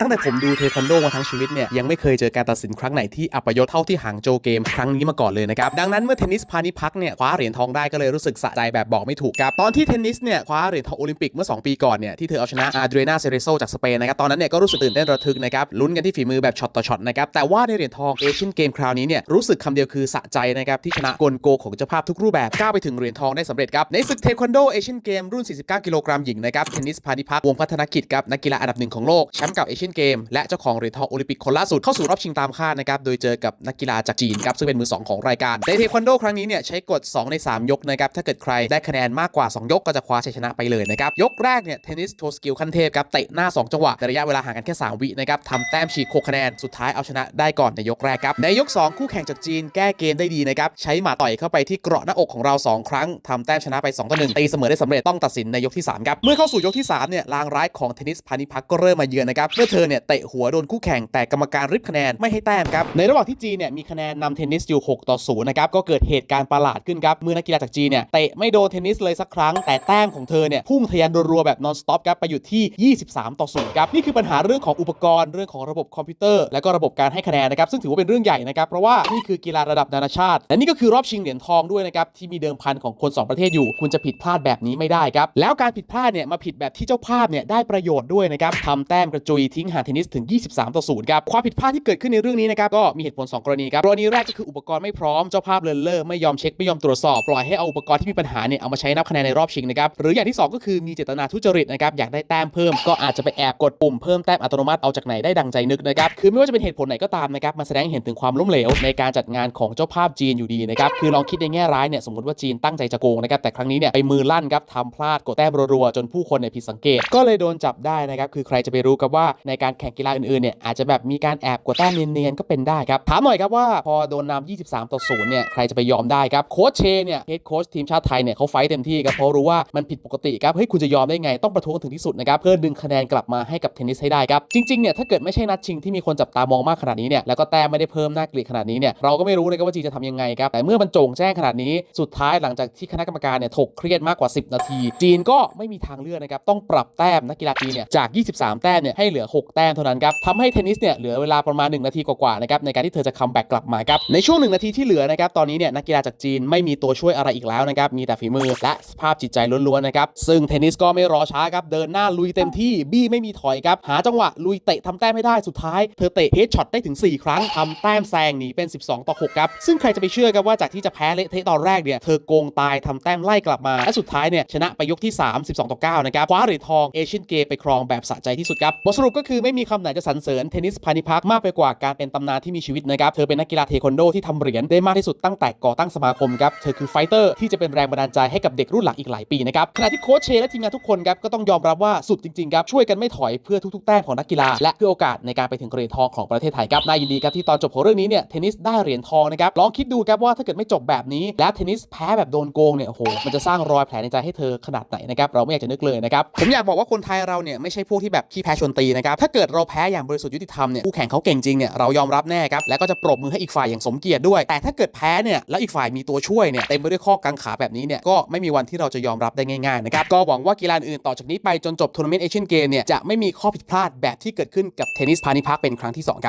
ตั้งแต่ผมดูเทควันโดมาทั้งชีวิตเนี่ยยังไม่เคยเจอการตัดสินครั้งไหนที่อัปยศเท่าที่หางโจเกมครั้งนี้มาก่อนเลยนะครับดังนั้นเมื่อเทนนิสพาณิพักเนี่ยคว้าเหรียญทองได้ก็เลยรู้สึกสะใจแบบบอกไม่ถูกครับตอนที่เทนนิสเนี่ยคว้าเหรียญทองโอลิมปิกเมื่อ 2 ปีก่อนเนี่ยที่เธอเอาชนะอาเดรนาเซเรโซจากสเปนนะครับตอนนั้นเนี่ยก็รู้สึกตื่นเต้นระทึกนะครับลุ้นกันที่ฝีมือแบบช็อตต่อช็อตนะครับแต่ว่าในเหรียญทองเอเชียนเกมคราวนี้เนี่ยรู้สึกคำเดียวคือสะใจนะครับที่ชนะกลโกของเจ้าภาพทุกรูปแบบก้าวไปถึงเหรียญทองได้สำเร็จครับในศึกเทควันโดเอเชียนเกมรุ่น 49 กิโลกรัมหญิงนะครับเทนนิสพาณิพักวงพัฒนกิจครับนักกีฬาอันดับหนึ่งของโลกแชมป์เก่าเอเชียนเกม และเจ้าของเหรียญทองโอลิมปิกคนล่าสุดเข้าสู่รอบชิงตามคาดนะครับโดยเจอกับนักกีฬาจากจีนครับซึ่งเป็นมือ 2 ของรายการในเทควันโดครั้งนี้เนี่ยใช้กฎ 2 ใน 3 ยกนะครับถ้าเกิดใครได้คะแนนมากกว่า 2 ยกก็จะคว้าชัยชนะไปเลยนะครับยกแรกเนี่ยเทนนิสโชว์สกิลขั้นเทพครับเตะหน้า 2 จังหวะในระยะเวลาห่างกันแค่ 3 วินะครับทำแต้มฉีก6คะแนนสุดท้ายเอาชนะได้ก่อนในยกแรกครับในยก 2 คู่แข่งจากจีนแก้เกมได้ดีนะครับใช้หมาต่อยเข้าไปที่เกราะหน้าอกของเรา 2 ครั้งทำแต้มชนะไป2ต่อ1ตีเสมอได้สำเร็จต้องตัดสินในยกที่3ครับเมื่อเข้าสู่ยกที่3เนี่ยลางร้ายของเทนนิสพานิพักก็เริ่มมาเยือนนะครับเมื่อเธอเนี่ยเตะหัวโดนคู่แข่งแต่กรรมการริบคะแนนไม่ให้แต้มครับ ในระหว่างที่จีนเนี่ยมีคะแนนนำเทนนิสอยู่ 6 ต่อ 0 นะครับ ก็เกิดเหตุการณ์ประหลาดขึ้นครับ เมื่อนักกีฬาจากจีนเนี่ยเตะไม่โดนเทนนิสเลยสักครั้ง แต่แต้มของเธอเนี่ยพุ่งทะยานรัวๆแบบนอนสต็อปครับไปอยู่ที่ 23 ต่อ 0 ครับ นี่คือปัญหาเรื่องของอุปกรณ์เรื่องของระบบคอมพิวเตอร์ และก็ระบบการให้คะแนนนะครับซึ่งถือว่าเป็นเรื่องใหญ่นะครับเพราะว่านี่คือกีฬาระดับนานาชาติและนี่ก็คือรอบชิงเหรียญทองด้วยนะครับที่มีเดิมพันของคน 2 ประเทศอยู่ คุณจะผิดพลาดแบบนี้ไม่ได้ครับแล้วการผิดพลาดเนี่ยมาผิดแบบที่เจ้าภาพเนี่ยได้ประโยชน์ด้วยนะครับทำแต้มกระจุยทิ้งหาเทนนิสถึง 23 ต่อ 0 ครับ ความผิดพลาดที่เกิดขึ้นในเรื่องนี้นะครับ ก็มีเหตุผล 2 กรณีครับ กรณีแรกก็คืออุปกรณ์ไม่พร้อม เจ้าภาพเลินเล่อไม่ยอมเช็ค ไม่ยอมตรวจสอบ ปล่อยให้เอาอุปกรณ์ที่มีปัญหาเนี่ยเอามาใช้นับคะแนนในรอบชิงนะครับ หรืออย่างที่สองก็คือมีเจตนาทุจริตนะครับ อยากได้แต้มเพิ่ม ก็อาจจะไปแอบกดปุ่มเพิ่มแต้มอัตโนมัติเอาจากไหนได้ดังใจนึกนะครับ คือไม่ว่าจะเป็นเหตุผลไหนก็ตามนะครับ มันแสดงเห็นถึงความล้มเหลวในการจัดงานของเจ้าภาพจีนอยู่ดีนะครับ คือลองคิดในแง่ร้ายเนี่ยสมมติว่าจีนตั้งใจจะโกงนะครับ แต่ครั้งนี้เนี่ยไปมือลั่นครับทำพลาดกดแต้มรัวๆจนผู้คนเนี่ยผิดสังเกต ก็เลยโดนจับได้นะครับ คือใครจะไปรู้ครับว่าในการแข่งกีฬาอื่นๆเนี่ยอาจจะแบบมีการแอบกดแต้มเนียนๆก็เป็นได้ครับถามหน่อยครับว่าพอโดนนำ23 ต่อ 0 เนี่ยใครจะไปยอมได้ครับโค้ชเชเนี่ยเฮดโค้ชทีมชาติไทยเนี่ยเขาไฟต์เต็มที่ครับเพราะรู้ว่ามันผิดปกติครับเฮ้ยคุณจะยอมได้ไงต้องประท้วงถึงที่สุดนะครับเพื่อดึงคะแนนกลับมาให้กับเทนนิสให้ได้ครับจริงๆเนี่ยถ้าเกิดไม่ใช่นัดชิงที่มีคนจับตามองมากขนาดนี้เนี่ยแล้วก็แต้มไม่ได้เพิ่มน่าเกลียดขนาดนี้เนี่ยเราก็ไม่รู้นะครับว่าจีนจะทำยังไงครับแต่เมื่อมันโจงแจ้งขนาดนี้สุดท้ายหลังจากที่คณะกรรมการเนี่ยถกเครียดมากกว่า 10 นาที จีนก็ไม่มีทางเลือกนะครับต้องปรับแต้มนักกีฬาจีนเนี่ยจาก 23 แต้มเนี่ยให้เหลือ 6แต้มเท่านั้นครับทำให้เทนนิสเนี่ยเหลือเวลาประมาณ 1 นาทีกว่าๆนะครับในการที่เธอจะคัมแบ็กกลับมาครับในช่วง 1 นาทีที่เหลือนะครับตอนนี้เนี่ยนักกีฬาจากจีนไม่มีตัวช่วยอะไรอีกแล้วนะครับมีแต่ฝีมือและสภาพจิตใจล้วนๆนะครับซึ่งเทนนิสก็ไม่รอช้าครับเดินหน้าลุยเต็มที่บี้ไม่มีถอยครับหาจังหวะลุยเตะทำแต้มไม่ได้สุดท้ายเธอเตะเฮดช็อตได้ถึง 4 ครั้งทำแต้มแซงหนีเป็น 12 ต่อ 6 ครับซึ่งใครจะไปเชื่อครับว่าจากที่จะแพ้เละเทะตอนแรกเนี่ยเธอโกงตายทำแต้มไล่กลับมาและสุดท้ายเนี่ยชนะไปยกที่3 12ต่อ9นะครับคว้าเหรียญทองเอเชียนเกมไปครองแบบสะใจที่สุดครับบทสรุปก็คือไม่มีคำไหนจะสรรเสริญเทนนิสพานิพักมากไปกว่าการเป็นตำนานที่มีชีวิตนะครับ เธอเป็นนักกีฬาเทควันโดที่ทำเหรียญได้มากที่สุดตั้งแต่ก่อตั้งสมาคมครับ เธอคือไฟเตอร์ที่จะเป็นแรงบันดาลใจให้กับเด็กรุ่นหลังอีกหลายปีนะครับ ขณะที่โค้ชเชและทีมงานทุกคนครับก็ต้องยอมรับว่าสุดจริงๆครับช่วยกันไม่ถอยเพื่อทุกๆแต้มของนักกีฬาและเพื่อโอกาสในการไปถึงเหรียญทองของประเทศไทยครับน่ายินดีครับที่ตอนจบของเรื่องนี้เนี่ยเทนนิสได้เหรียญทองนะครับลองคิดดูครับว่าถ้าเกิดไม่จบแบบนี้แล้วเทนนิสแพ้แบบโดนโกงเนี่ยโอ้โหมันจะสร้างรอยแผลในใจให้เธอขนาดไหนนะครับเราไม่อยากจะนึกเลยนะครับผมอยากบอกว่าคนไทยเราเนี่ยไม่ใช่พวกที่แบบขี้แพ้ชนตีนะครับถ้าเกิดเราแพ้อย่างบริสุทธิ์ยุติธรรมเนี่ยคู่แข่งเขาเก่งจริงเนี่ยเรายอมรับแน่ครับแล้วก็จะปรบมือให้อีกฝ่ายอย่างสมเกียรติด้วย แต่ถ้าเกิดแพ้เนี่ยแล้วอีกฝ่ายมีตัวช่วยเนี่ยเต็มไปด้วยข้อกังขาแบบนี้เนี่ยก็ไม่มีวันที่เราจะยอมรับได้ง่ายๆนะครับก็หวังว่ากีฬาอื่นต่อจากนี้ไปจนจบทัวร์นาเมนต์เอเชียนเกมเนี่ยจะไม่มีข้อผิดพลาดแบบที่เกิดขึ้นกับเทนนิสพาณิพักเป็นครั้งที่สองครับ